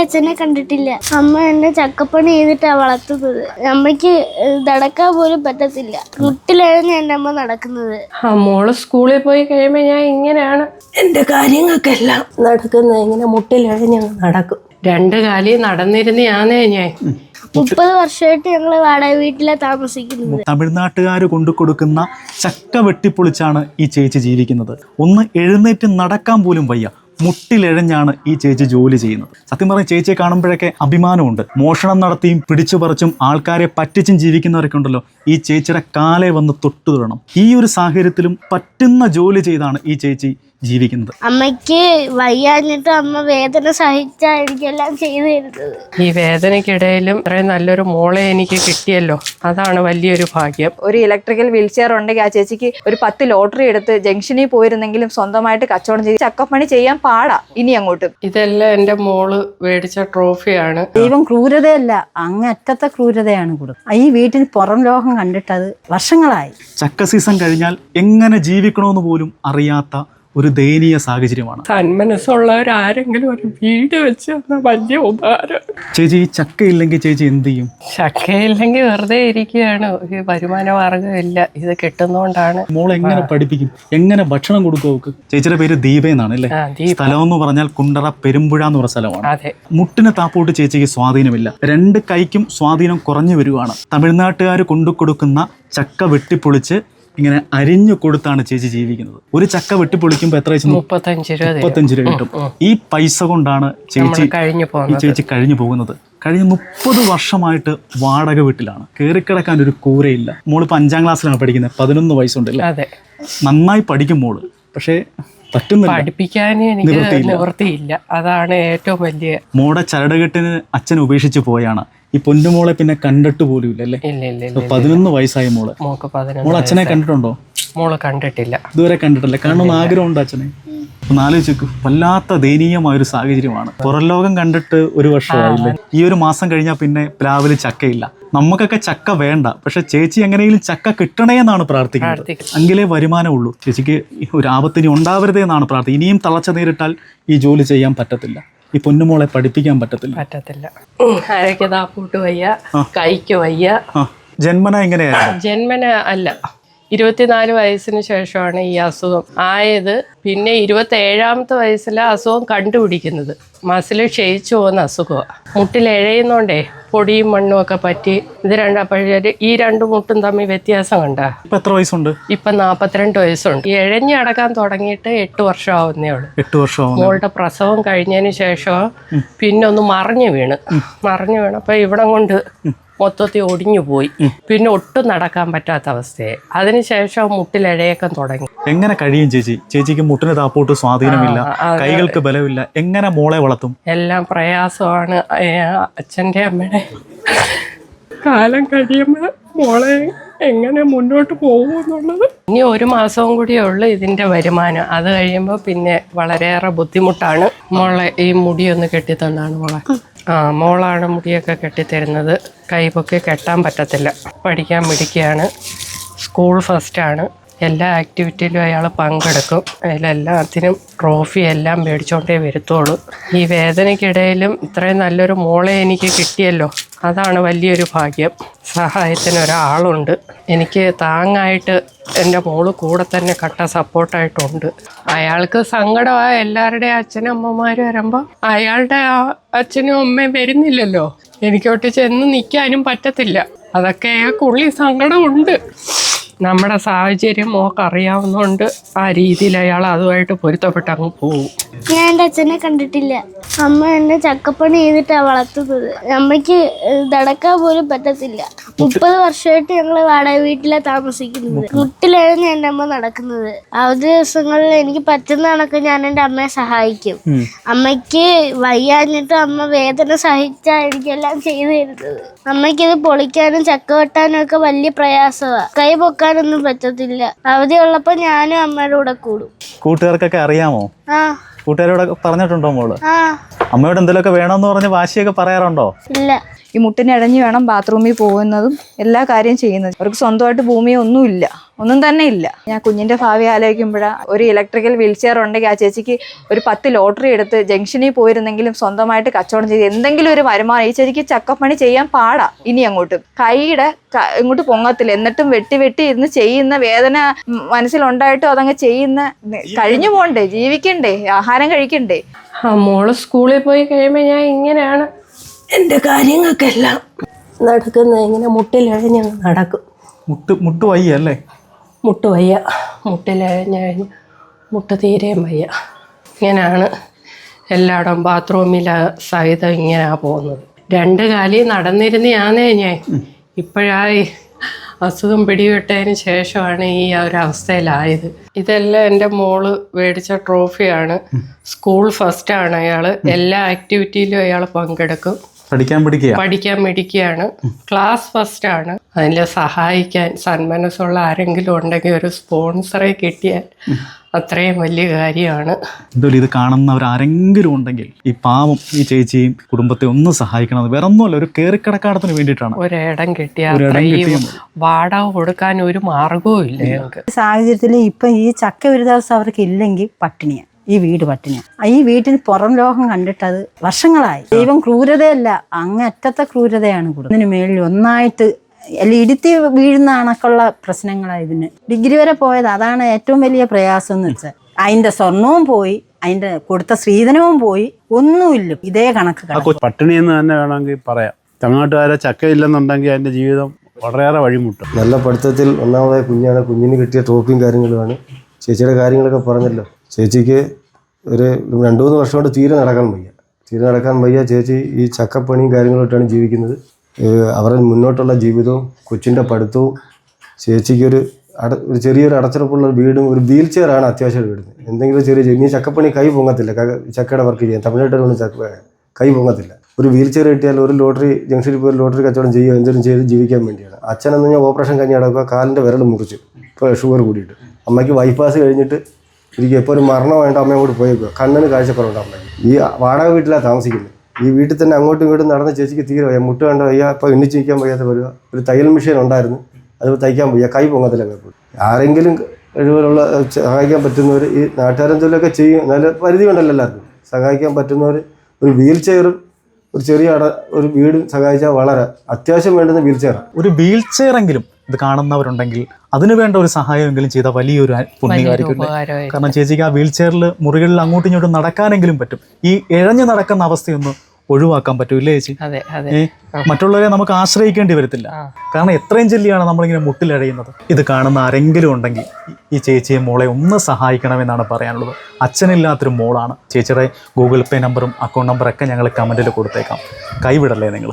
എന്റെ അച്ഛനെ കണ്ടിട്ടില്ല. അമ്മ എന്നെ ചക്കപ്പണി ചെയ്തിട്ടാ വളർത്തുന്നത്. അമ്മയ്ക്ക് നടക്കാൻ പോലും പറ്റത്തില്ല. മുട്ടിലാണ് എന്റെ അമ്മ നടക്കുന്നത്. ആ മോൾ സ്കൂളിൽ പോയി കഴിയുമ്പോൾ ഞാൻ ഇങ്ങനെയാണ്. എന്റെ കാര്യങ്ങൾക്കെല്ലാം നടക്കുന്നത് ഇങ്ങനെ മുട്ടിലഴഞ്ഞ് നടക്കും. രണ്ട് കാലി നടന്നിരുന്നാന്നേ ഞാൻ. മുപ്പത് വർഷമായിട്ട് ഞങ്ങൾ വാടക വീട്ടിലാണ് താമസിക്കുന്നത്. തമിഴ്നാട്ടുകാർ കൊണ്ടു കൊടുക്കുന്ന ചക്ക വെട്ടിപ്പൊളിച്ചാണ് ഈ ചേച്ചി ജീവിക്കുന്നത്. ഒന്ന് എഴുന്നേറ്റ് നടക്കാൻ പോലും വയ്യ. മുട്ടിലെഴഞ്ഞാണ് ഈ ചേച്ചി ജോലി ചെയ്യുന്നത്. സത്യം പറഞ്ഞ ചേച്ചിയെ കാണുമ്പോഴൊക്കെ അഭിമാനമുണ്ട്. മോഷണം നടത്തിയും പിടിച്ചു പറിച്ചും ആൾക്കാരെ പറ്റിച്ചും ജീവിക്കുന്നവരൊക്കെ ഉണ്ടല്ലോ. ഈ ചേച്ചിയുടെ കാലെ വന്ന് തൊട്ടു തൊടണം ഈ ഒരു സാഹചര്യത്തിലും പറ്റുന്ന ജോലി ചെയ്താണ് ഈ ചേച്ചി ജീവിക്കുന്നത്. അമ്മയ്ക്ക് വയ്യാഞ്ഞിട്ട് അമ്മ വേദന സഹിച്ചായിരിക്കും ചെയ്തിരുന്നത്. ചെയ്തു തരുന്നത് ഈ വേദനക്കിടയിലും ഇത്രയും നല്ലൊരു മോളെ എനിക്ക് കിട്ടിയല്ലോ. അതാണ് വലിയൊരു ഭാഗ്യം. ഒരു ഇലക്ട്രിക്കൽ വീൽ ചെയർ ഉണ്ടെങ്കിൽ ആ ചേച്ചിക്ക് ഒരു പത്ത് ലോട്ടറി എടുത്ത് ജംഗ്ഷനിൽ പോയിരുന്നെങ്കിലും സ്വന്തമായിട്ട് കച്ചവടം ചെയ്ത് ചക്കപ്പണി ചെയ്യാൻ പാടാ. ഇനി അങ്ങോട്ട്. ഇതെല്ലാം എന്റെ മോൾ മേടിച്ച ട്രോഫിയാണ്. ദൈവം ക്രൂരതയല്ല അങ്ങറ്റത്തെ ക്രൂരതയാണ് കൊടുക്കുക ഈ വീട്ടിന് പുറം ലോകം കണ്ടിട്ടത് വർഷങ്ങളായി. ചക്ക സീസൺ കഴിഞ്ഞാൽ എങ്ങനെ ജീവിക്കണമെന്ന് പോലും അറിയാത്ത ഒരു ദയനീയ സാഹചര്യമാണ്. ഒരു വീട് വെച്ച് വലിയ ഉപകാരം. ചേച്ചി ഈ ചക്ക ഇല്ലെങ്കിൽ ചേച്ചി എന്ത് ചെയ്യും? ചക്കയില്ലെങ്കിൽ വെറുതെ ഇരിക്കുകയാണ്. ഒരു വരുമാന മാർഗമില്ല ഇത് കിട്ടുന്നോണ്ടാണ്. മോളെ എങ്ങനെ പഠിപ്പിക്കും? എങ്ങനെ ഭക്ഷണം കൊടുക്കും അവക്ക് ചേച്ചിയുടെ പേര് ദീപ എന്നാണ് അല്ലേ? സ്ഥലം എന്ന് പറഞ്ഞാൽ കുണ്ടറ പെരുമ്പുഴ എന്ന് പറഞ്ഞ സ്ഥലമാണ്. മുട്ടിന് താപ്പോട്ട് ചേച്ചിക്ക് സ്വാധീനമില്ല. രണ്ട് കൈക്കും സ്വാധീനം കുറഞ്ഞു വരുവാണ് തമിഴ്നാട്ടുകാർ കൊണ്ടു കൊടുക്കുന്ന ചക്ക വെട്ടിപ്പൊളിച്ച് ഇങ്ങനെ അരിഞ്ഞു കൊടുത്താണ് ചേച്ചി ജീവിക്കുന്നത്. ഒരു ചക്ക വെട്ടിപ്പൊളിക്കുമ്പോൾ എത്ര മുപ്പത്തഞ്ച് രൂപ മുപ്പത്തഞ്ച് രൂപ കിട്ടും. ഈ പൈസ കൊണ്ടാണ് ചേച്ചി കഴിഞ്ഞു പോകുന്നത്. ചേച്ചി കഴിഞ്ഞു പോകുന്നത്. കഴിഞ്ഞ മുപ്പത് വർഷമായിട്ട് വാടക വീട്ടിലാണ്. കയറിക്കിടക്കാൻ ഒരു കൂരയില്ല. മോളിപ്പോൾ അഞ്ചാം ക്ലാസ്സിലാണ് പഠിക്കുന്നത്. പതിനൊന്ന് വയസ്സുണ്ടല്ലേ? നന്നായി പഠിക്കും മോൾ. പക്ഷേ പറ്റുന്നില്ല. പഠിപ്പിക്കാനും എനിക്ക് നിവൃത്തിയില്ല. അതാണ് ഏറ്റവും വലിയ മോടെ ചരടുകെട്ടിന് അച്ഛൻ ഉപേക്ഷിച്ച് പോയാണ്. ഈ പൊന്നുമോളെ പിന്നെ കണ്ടിട്ട് പോലും ഇല്ല അല്ലേ പതിനൊന്ന് വയസ്സായ മോൾ. മോൾ മോൾ അച്ഛനെ കണ്ടിട്ടുണ്ടോ? മോൾ കണ്ടിട്ടില്ല. ഇതുവരെ കണ്ടിട്ടില്ല. കാണണമെന്ന് ആഗ്രഹമുണ്ട് അച്ഛനെ. ആലോചിച്ചു വല്ലാത്ത ദയനീയമായ ഒരു സാഹചര്യമാണ്. പുറം ലോകം കണ്ടിട്ട് ഒരു വർഷമായില്ല? ഈ ഒരു മാസം കഴിഞ്ഞാൽ പിന്നെ പ്ലാവിൽ ചക്കയില്ല. നമുക്കൊക്കെ ചക്ക വേണ്ട. പക്ഷെ ചേച്ചി എങ്ങനെയെങ്കിലും ചക്ക കിട്ടണേ എന്നാണ് പ്രാർത്ഥിക്കുന്നത്. പ്രാർത്ഥിക്കുന്നു. എങ്കിലേ വരുമാനമുള്ളൂ ചേച്ചിക്ക് ഒരു ആപത്തിനി ഉണ്ടാവരുതേ എന്നാണ് പ്രാർത്ഥന ഇനിയും തളച്ച നേരിട്ടാൽ ഈ ജോലി ചെയ്യാൻ പറ്റത്തില്ല. ഈ പൊന്നുമോളെ പഠിപ്പിക്കാൻ പറ്റത്തില്ല. പറ്റത്തില്ല. വയ്യ കൈക്ക് വയ്യ. ജന്മന എങ്ങനെയായിരുന്നു? ജന്മന അല്ല. ഇരുപത്തിനാല് വയസ്സിന് ശേഷമാണ് ഈ അസുഖം ആയത്. പിന്നെ ഇരുപത്തി ഏഴാമത്തെ വയസ്സിലെ അസുഖം കണ്ടുപിടിക്കുന്നത്. മസിൽ ക്ഷയിച്ചു പോകുന്ന അസുഖമാണ് മുട്ടിൽ എഴയുന്നോണ്ടേ പൊടിയും മണ്ണും ഒക്കെ പറ്റി ഇത് രണ്ടാ പഴയ ഈ രണ്ട് മുട്ടും തമ്മിൽ വ്യത്യാസം കണ്ട. ഇപ്പൊ എത്ര വയസ്സുണ്ട്? ഇപ്പൊ നാപ്പത്തിരണ്ട് വയസ്സുണ്ട്. എഴഞ്ഞു അടക്കാൻ തുടങ്ങിയിട്ട് എട്ട് വർഷം ആവുന്നേ ഉള്ളൂ. എട്ട് വർഷം മോളുടെ പ്രസവം കഴിഞ്ഞതിന് ശേഷം പിന്നെ ഒന്ന് മറിഞ്ഞു വീണ്. മറിഞ്ഞു വീണ് അപ്പൊ ഇവിടം കൊണ്ട് മൊത്തത്തിൽ ഒടിഞ്ഞു പോയി. പിന്നെ ഒട്ടും നടക്കാൻ പറ്റാത്ത അവസ്ഥയെ അതിനുശേഷം മുട്ടിലഴയൊക്കെ തുടങ്ങി. എങ്ങനെ കഴിയും ചേച്ചി? ചേച്ചിക്ക് മുട്ടിന് താപ്പോട്ട് സ്വാധീനമില്ല കൈകൾക്ക് ബലമില്ല. എങ്ങനെ മോളെ വളർത്തും? എല്ലാം പ്രയാസമാണ്. അച്ഛന്റെ അമ്മയുടെ കാലം കഴിയുമ്പോൾ മോളെ എങ്ങനെ മുന്നോട്ട് പോകും എന്നുള്ളത്. ഇനി ഒരു മാസവും കൂടിയേ ഉള്ളൂ ഇതിന്റെ വരുമാനം. അത് കഴിയുമ്പോൾ പിന്നെ വളരെയേറെ ബുദ്ധിമുട്ടാണ്. മോളെ ഈ മുടിയൊന്ന് കെട്ടിത്തന്നാണ് മോളെ. ആ മോളാണ് മുടിയൊക്കെ കെട്ടിത്തരുന്നത്. കൈപ്പൊക്കെ കെട്ടാൻ പറ്റത്തില്ല. പഠിക്കാൻ മിടിക്കുകയാണ് സ്കൂൾ ഫസ്റ്റാണ് എല്ലാ ആക്ടിവിറ്റിയിലും അയാൾ പങ്കെടുക്കും. അതിലെല്ലാത്തിനും ട്രോഫി എല്ലാം മേടിച്ചുകൊണ്ടേ വരുത്തുള്ളൂ. ഈ വേദനയ്ക്കിടയിലും ഇത്രയും നല്ലൊരു മോളെ എനിക്ക് കിട്ടിയല്ലോ. അതാണ് വലിയൊരു ഭാഗ്യം. സഹായത്തിന് ഒരാളുണ്ട്. എനിക്ക് താങ്ങായിട്ട് എന്റെ മോൾ കൂടെ തന്നെ കട്ട സപ്പോർട്ടായിട്ടുണ്ട്. അയാൾക്ക് സങ്കടമായ എല്ലാവരുടെയും അച്ഛനും അമ്മമാരും വരുമ്പോൾ അയാളുടെ അച്ഛനും അമ്മയും വരുന്നില്ലല്ലോ. എനിക്കോട്ട് ചെന്ന് നിൽക്കാനും പറ്റത്തില്ല. അതൊക്കെ അയാൾക്കുള്ളിൽ സങ്കടമുണ്ട്. നമ്മുടെ സാഹചര്യം മോക്ക് അറിയാവുന്നതുകൊണ്ട് ആ രീതിയിൽ അയാൾ അതുമായിട്ട് പൊരുത്തപ്പെട്ട് അങ്ങ് പോകും ഞാൻ എന്റെ അച്ഛനെ കണ്ടിട്ടില്ല. അമ്മ എന്നെ ചക്കപ്പണി ചെയ്തിട്ടാ വളർത്തുന്നത്. അമ്മയ്ക്ക് നടക്കാൻ പോലും പറ്റത്തില്ല. മുപ്പത് വർഷമായിട്ട് ഞങ്ങൾ വാടക വീട്ടിലാ താമസിക്കുന്നത്. മുട്ടിലായിരുന്നു എന്റെ അമ്മ നടക്കുന്നത്. അവധി ദിവസങ്ങളിൽ എനിക്ക് പറ്റുന്ന കണക്ക് ഞാൻ എന്റെ അമ്മയെ സഹായിക്കും. അമ്മയ്ക്ക് വയ്യാഞ്ഞിട്ട് അമ്മ വേദന സഹിച്ചാ എനിക്കെല്ലാം ചെയ്തു തരുന്നത്. അമ്മയ്ക്ക് ഇത് പൊളിക്കാനും ചക്ക വെട്ടാനും ഒക്കെ വലിയ പ്രയാസമാണ് കൈ പൊക്കാനൊന്നും പറ്റത്തില്ല. അവധി ഉള്ളപ്പോ ഞാനും അമ്മയുടെ കൂടെ കൂടും. കൂട്ടുകാർക്കൊക്കെ അറിയാമോ? ആ. കൂട്ടുകാരോടൊക്കെ പറഞ്ഞിട്ടുണ്ടോ മോൾ? ആ. അമ്മയോട് എന്തെങ്കിലുമൊക്കെ വേണമെന്ന് പറഞ്ഞ് വാശിയൊക്കെ പറയാറുണ്ടോ? ഇല്ല. ഈ മുട്ടിനെ അടഞ്ഞ് വേണം ബാത്റൂമിൽ പോകുന്നതും എല്ലാ കാര്യം ചെയ്യുന്നതും. അവർക്ക് സ്വന്തമായിട്ട് ഭൂമിയൊന്നും ഒന്നുമില്ല. ഒന്നും തന്നെ ഇല്ല. ഞാൻ കുഞ്ഞിന്റെ ഭാവി ആലോചിക്കുമ്പോഴാ ഒരു ഇലക്ട്രിക്കൽ വീൽ ചെയർ ഉണ്ടെങ്കിൽ ആ ചേച്ചിക്ക് ഒരു പത്ത് ലോട്ടറി എടുത്ത് ജംഗ്ഷനിൽ പോയിരുന്നെങ്കിലും സ്വന്തമായിട്ട് കച്ചവടം ചെയ്ത് എന്തെങ്കിലും ഒരു വരുമാനം. ഈ ചേച്ചിക്ക് ചക്കപ്പണി ചെയ്യാൻ പാടാ. ഇനി അങ്ങോട്ട്. കൈയുടെ ഇങ്ങോട്ട് പൊങ്ങത്തില്ല. എന്നിട്ടും വെട്ടി വെട്ടി ഇരുന്ന് ചെയ്യുന്ന വേദന മനസ്സിലുണ്ടായിട്ടും അതങ്ങ് ചെയ്യുന്ന കഴിഞ്ഞു പോണ്ടേ. ജീവിക്കണ്ടേ. ആഹാരം കഴിക്കണ്ടേ. ആ മോൾ സ്കൂളിൽ പോയി കഴിയുമ്പോൾ ഞാൻ ഇങ്ങനെയാണ് എന്റെ കാര്യങ്ങൾക്കെല്ലാം നടക്കുന്നത്. ഇങ്ങനെ മുട്ടിലഴഞ്ഞ് നടക്കും. മുട്ട് മുട്ട് വയ്യ അല്ലേ? മുട്ട് വയ്യ. മുട്ടിലഴഞ്ഞ് കഴിഞ്ഞ് മുട്ട് തീരെയും വയ്യ. ഇങ്ങനെയാണ് എല്ലായിടം ബാത്റൂമിൽ സഹിതം ഇങ്ങനെയാണ് പോകുന്നത്. രണ്ട് കാലി നടന്നിരുന്നയാന്നേ ഞാൻ. ഇപ്പോഴായി അസുഖം പിടിവിട്ടതിന് ശേഷമാണ് ഈ ഒരു അവസ്ഥയിലായത്. ഇതെല്ലാം എന്റെ മോൾ മേടിച്ച ട്രോഫിയാണ്. സ്കൂൾ ഫസ്റ്റാണ് അയാൾ എല്ലാ ആക്ടിവിറ്റിയിലും അയാൾ പങ്കെടുക്കും. പഠിക്കാൻ പഠിക്കുക പഠിക്കാൻ പഠിക്കുകയാണ് ക്ലാസ് ഫസ്റ്റ് ആണ്. അതിൽ സഹായിക്കാൻ സന്മനസ്സുള്ള ആരെങ്കിലും ഉണ്ടെങ്കിൽ ഒരു സ്പോൺസറെ കിട്ടിയാൽ അത്രയും വലിയ കാര്യമാണ്. എന്തായാലും ഇത് കാണുന്നവർ ആരെങ്കിലും ഉണ്ടെങ്കിൽ ഈ പാവം ഈ ചേച്ചിയും കുടുംബത്തെ ഒന്ന് സഹായിക്കണം വേറെ ഒന്നുമല്ല ഒരു കയറിക്കിടക്കാടത്തിന് വേണ്ടിയിട്ടാണ്. ഒരിടം കിട്ടിയാൽ വാടക കൊടുക്കാൻ ഒരു മാർഗവും ഇല്ല ഞങ്ങൾക്ക്. സാഹചര്യത്തിൽ ഇപ്പം ഈ ചക്ക ഒരു ദിവസം അവർക്ക് ഇല്ലെങ്കിൽ പട്ടിണിയാണ് ഈ വീട് പട്ടിണിയാണ് ഈ വീട്ടിന് പുറം ലോകം കണ്ടിട്ടത് വർഷങ്ങളായി. ദൈവം ക്രൂരതയല്ല അങ്ങറ്റത്തെ ക്രൂരതയാണ് കൂടുതൽ ഇതിന് മേളിൽ ഒന്നായിട്ട് അല്ല ഇടുത്തി വീഴുന്ന കണക്കുള്ള പ്രശ്നങ്ങളാണ് ഇതിന്. ഡിഗ്രി വരെ പോയത് അതാണ് ഏറ്റവും വലിയ പ്രയാസം എന്ന് വെച്ചാൽ. അതിന്റെ സ്വർണവും പോയി അതിന്റെ കൊടുത്ത സ്ത്രീധനവും പോയി ഒന്നുമില്ല. ഇതേ കണക്ക്. പട്ടിണി എന്ന് തന്നെ വേണമെങ്കിൽ പറയാം. തമിഴ്നാട്ടുകാരെ ചക്കയില്ലെന്നുണ്ടെങ്കിൽ അതിന്റെ ജീവിതം വളരെയേറെ വഴിമുട്ടും. നല്ല പഠിത്തത്തിൽ ഒന്നാമതായി കുഞ്ഞാണ്. കുഞ്ഞിന് കിട്ടിയ ട്രോഫിയും കാര്യങ്ങളുമാണ്. ചേച്ചിയുടെ കാര്യങ്ങളൊക്കെ പറഞ്ഞല്ലോ. ചേച്ചിക്ക് ഒരു രണ്ട് മൂന്ന് വർഷം കൊണ്ട് തീരെ നടക്കാൻ വയ്യ. തീരെ നടക്കാൻ വയ്യ. ചേച്ചി ഈ ചക്കപ്പണിയും കാര്യങ്ങളായിട്ടാണ് ജീവിക്കുന്നത്. അവരുടെ മുന്നോട്ടുള്ള ജീവിതവും കൊച്ചിന്റെ പഠിത്തവും ചേച്ചിക്കൊരു അട ഒരു ചെറിയൊരു അടച്ചുറപ്പുള്ള വീടും ഒരു വീൽ ചെയറാണ് അത്യാവശ്യം വീടുന്നത് എന്തെങ്കിലും ചെറിയ ഇനി ചക്കപ്പണി കൈ പൊങ്ങത്തില്ല. ചക്കയുടെ വർക്ക് ചെയ്യാൻ. തമിഴ്നാട്ടിലൊന്നും ചക്ക കൈ പൊങ്ങത്തില്ല. ഒരു വീൽ ചെയർ കിട്ടിയാൽ ഒരു ലോട്ടറി ജംഗ്ഷനിൽ പോയി ലോട്ടറി കച്ചവടം ചെയ്യുക എന്തെങ്കിലും ചെയ്ത് ജീവിക്കാൻ വേണ്ടിയാണ്. അച്ഛനെന്ന് ഞാൻ ഓപ്പറേഷൻ കഴിഞ്ഞ് അടക്കുക കാലിന്റെ വിരൽ മുറിച്ച് ഇപ്പോൾ ഷുഗർ കൂടിയിട്ട്. അമ്മയ്ക്ക് ബൈപ്പാസ് കഴിഞ്ഞിട്ട് എനിക്ക് ഇപ്പോൾ ഒരു മരണം വേണ്ട അമ്മയും കൂടി പോയേക്കുക കണ്ണിന് കാഴ്ചക്കുറവുണ്ട് അമ്മയ്ക്ക്. ഈ വാടക വീട്ടിലാണ് താമസിക്കുന്നത്. ഈ വീട്ടിൽ തന്നെ അങ്ങോട്ടും ഇങ്ങോട്ടും നടന്ന ചേച്ചിക്ക് തീരെ വയ്യ. മുട്ട് കണ്ട വയ്യ ഇപ്പോൾ എണ്ണിച്ച് നിൽക്കാൻ വയ്യാത്ത വരിക ഒരു തയ്യൽ മെഷീൻ ഉണ്ടായിരുന്നു. അത് തയ്ക്കാൻ വയ്യ. കൈ പൊങ്ങത്തില്ല പോയി ആരെങ്കിലും കഴിവുള്ള സഹായിക്കാൻ പറ്റുന്നവർ ഈ നാട്ടുകാരെന്തെങ്കിലുമൊക്കെ ചെയ്യും. നല്ല പരിധി ഉണ്ടല്ലോ എല്ലാവർക്കും. സഹായിക്കാൻ പറ്റുന്നവർ ഒരു വീൽ ചെയറും ഒരു ചെറിയ ഒരു വീടും സഹായിച്ചാൽ വളരെ അത്യാവശ്യം വേണ്ടുന്ന വീൽ ചെയറാണ് ഒരു വീൽ ചെയറെങ്കിലും ഇത് കാണുന്നവരുണ്ടെങ്കിൽ അതിനു വേണ്ട ഒരു സഹായമെങ്കിലും ചെയ്ത വലിയൊരു പുണ്യകാരിക്കും കാരണം ചേച്ചിക്ക് ആ വീൽ ചെയറിൽ മുറികളിൽ അങ്ങോട്ടും ഇങ്ങോട്ടും നടക്കാനെങ്കിലും പറ്റും. ഈ ഇഴഞ്ഞു നടക്കുന്ന അവസ്ഥയൊന്ന് ഒഴിവാക്കാൻ പറ്റൂല്ലേ ചേച്ചി? അതെ അതെ. ഏ മറ്റുള്ളവരെ നമുക്ക് ആശ്രയിക്കേണ്ടി വരത്തില്ല. കാരണം എത്രയും ചെല്ലിയാണ് നമ്മളിങ്ങനെ മുട്ടിലഴയുന്നത്. ഇത് കാണുന്ന ആരെങ്കിലും ഉണ്ടെങ്കിൽ ഈ ചേച്ചിയെ മോളെ ഒന്ന് സഹായിക്കണമെന്നാണ് പറയാനുള്ളത്. അച്ഛനില്ലാത്തൊരു മോളാണ്. ചേച്ചിയുടെ ഗൂഗിൾ പേ നമ്പറും അക്കൗണ്ട് നമ്പറൊക്കെ ഞങ്ങൾ കമന്റിൽ കൊടുത്തേക്കാം. കൈവിടല്ലേ നിങ്ങൾ?